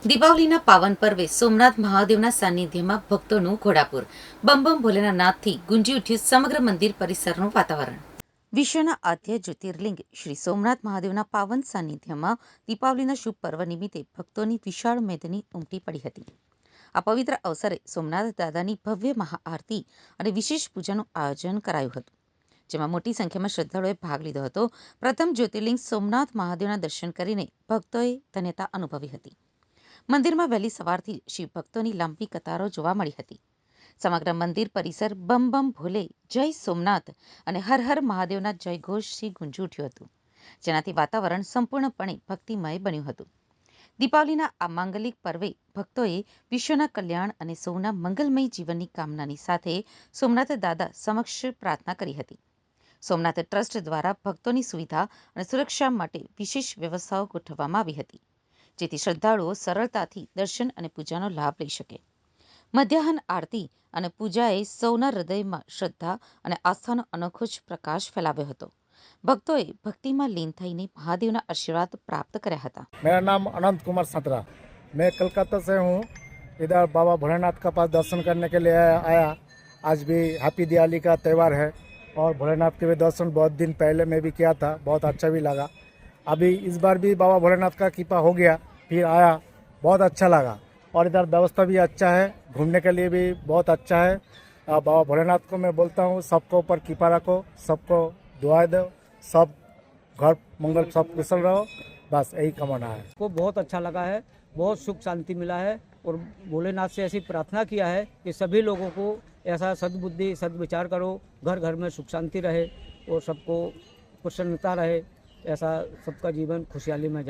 દીપાવલીના પાવન પર્વે સોમનાથ મહાદેવના સાનિધ્યમાં ભક્તોનું ઘોડાપુર. બમ બમ ભોલેના નાદથી ગુંજી ઉઠ્યું સમગ્ર મંદિર પરિસરનું વાતાવરણ. વિશ્વના આદ્ય જ્યોતિર્લિંગ શ્રી સોમનાથ મહાદેવના પાવન સાનિધ્યમાં દીપાવલીના શુભ પર્વ નિમિત્તે ભક્તોની વિશાળ મેદની ઉમટી પડી હતી. આ પવિત્ર અવસરે સોમનાથ દાદાની ભવ્ય મહાઆરતી અને વિશેષ પૂજાનું આયોજન કરાયું હતું. જેમાં મોટી સંખ્યામાં શ્રદ્ધાળુએ ભાગ લીધો હતો. પ્રથમ જ્યોતિર્લિંગ સોમનાથ મહાદેવના દર્શન કરીને ભક્તોએ ધન્યતા અનુભવી હતી. મંદિરમાં વહેલી સવારથી શિવભક્તોની લાંબી કતારો જોવા મળી હતી. સમગ્ર મંદિર પરિસર બમ બમ ભોલે જય સોમનાથ અને હર હર મહાદેવના જયઘોષથી ગુંજી ઉઠ્યું હતું. જેનાથી વાતાવરણ સંપૂર્ણપણે ભક્તિમય બન્યું હતું. દીપાવલીના આ માંગલિક પર્વે ભક્તોએ વિશ્વના કલ્યાણ અને સૌના મંગલમય જીવનની કામનાની સાથે સોમનાથ દાદા સમક્ષ પ્રાર્થના કરી હતી. સોમનાથ ટ્રસ્ટ દ્વારા ભક્તોની સુવિધા અને સુરક્ષા માટે વિશેષ વ્યવસ્થાઓ ગોઠવવામાં આવી હતી. જેથી શ્રદ્ધાળુઓ સરળતાથી દર્શન અને પૂજાનો લાભ લઈ શકે મધ્યાહન આરતી અને પૂજાએ સૌના હૃદયમાં શ્રદ્ધા અને આસ્થાનો અનોખો જ પ્રકાશ ફેલાવ્યો હતો ભક્તોએ ભક્તિમાં લીન થઈને મહાદેવના આશીર્વાદ પ્રાપ્ત કર્યા હતા मेरा नाम अनंत कुमार सतरा मैं कलकत्ता से हूँ इधर बाबा भोलेनाथ का पास दर्शन करने के लिए आया आया। आज भी हैप्पी दिवाली का त्यौहार है और भोलेनाथ के भी दर्शन बहुत दिन पहले मैं भी किया था बहुत अच्छा भी लगा अभी इस बार भी बाबा भोलेनाथ का कृपा हो गया फिर आया, बहुत अच्छा लगा। और इधर व्यवस्था भी अच्छा है, घूमने के लिए भी बहुत अच्छा है। बाबा भोलेनाथ को मैं बोलता हूँ, सबको ऊपर कृपा रखो, सबको दुआ दो, सब घर मंगल, सब कुशल रहो, बस यही कामना है। को बहुत अच्छा लगा है, बहुत सुख शांति मिला है, और भोलेनाथ से ऐसी प्रार्थना किया है कि सभी लोगों को ऐसा सद्बुद्धि, सद्विचार करो घर घर में सुख शांति रहे, और सबको प्रसन्नता रहे, ऐसा सबका जीवन खुशहाली में